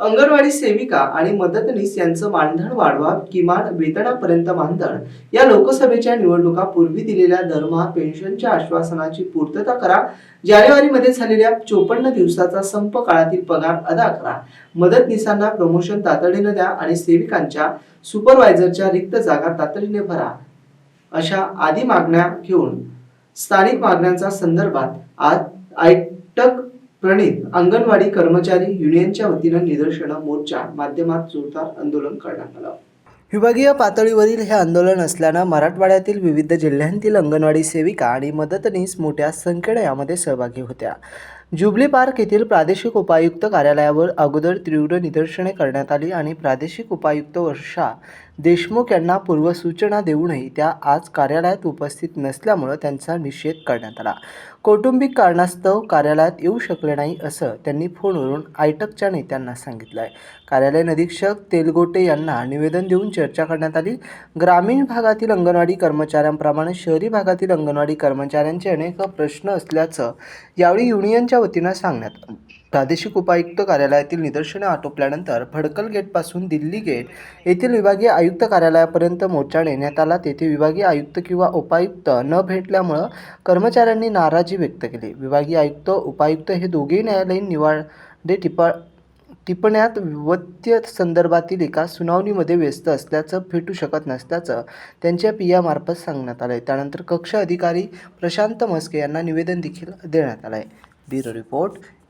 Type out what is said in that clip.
अंगणवाडी सेविका आणि मदतनीस यांचं मानधन वाढवा किमान वेतनापर्यंत मानधन. या लोकसभेच्या निवडणुका पूर्वी दिलेल्या दरमहा पेन्शनच्या आश्वासनाची पूर्तता करा. जानेवारीमध्ये झालेल्या चोपन्न दिवसाचा संप काळातील पगार अदा करा. मदतनीसांना प्रमोशन तातडीने द्या आणि सेविकांच्या सुपरवायझरच्या रिक्त जागा तातडीने भरा. अशा आदी मागण्या घेऊन स्थानिक मागण्यांचा संदर्भात आज आयटक प्रणित अंगणवाडी कर्मचारी युनियनच्या वतीनं निदर्शनं मोर्चा माध्यमात जोरदार आंदोलन करण्यात आलं. विभागीय पातळीवरील हे आंदोलन असल्यानं मराठवाड्यातील विविध जिल्ह्यांतील अंगणवाडी सेविका आणि मदतनीस मोठ्या संख्येने यामध्ये सहभागी होत्या. जुबली पार्क येथील प्रादेशिक उपायुक्त कार्यालयावर अगोदर तीव्र निदर्शने करण्यात आली आणि प्रादेशिक उपायुक्त वर्षा देशमुख यांना पूर्वसूचना देऊनही त्या आज कार्यालयात उपस्थित नसल्यामुळं त्यांचा निषेध करण्यात आला. कौटुंबिक कारणास्तव कार्यालयात येऊ शकले नाही असं त्यांनी फोनवरून आयटकच्या नेत्यांना सांगितलं आहे कार्यालय अधीक्षक तेलगोटे यांना निवेदन देऊन चर्चा करण्यात आली. ग्रामीण भागातील अंगणवाडी कर्मचाऱ्यांप्रमाणे शहरी भागातील अंगणवाडी कर्मचाऱ्यांचे अनेक प्रश्न असल्याचं यावेळी युनियनच्या वतीनं सांगण्यात आलं. प्रादेशिक उपायुक्त कार्यालयातील निदर्शने आटोपल्यानंतर भडकल गेटपासून दिल्ली गेट येथील विभागीय आयुक्त कार्यालयापर्यंत मोर्चा नेण्यात आला. तेथे विभागीय आयुक्त किंवा उपायुक्त न भेटल्यामुळं कर्मचाऱ्यांनी नाराजी व्यक्त केली. विभागीय आयुक्त उपायुक्त हे दोघेही न्यायालयीन निवाडे टिपा टिपण्यात विवत्य संदर्भातील एका सुनावणीमध्ये व्यस्त असल्याचं भेटू शकत नसल्याचं त्यांच्या पियामार्फत सांगण्यात आलं आहे त्यानंतर कक्ष अधिकारी प्रशांत मस्के यांना निवेदन देखील देण्यात आलं आहे ब्युरो रिपोर्ट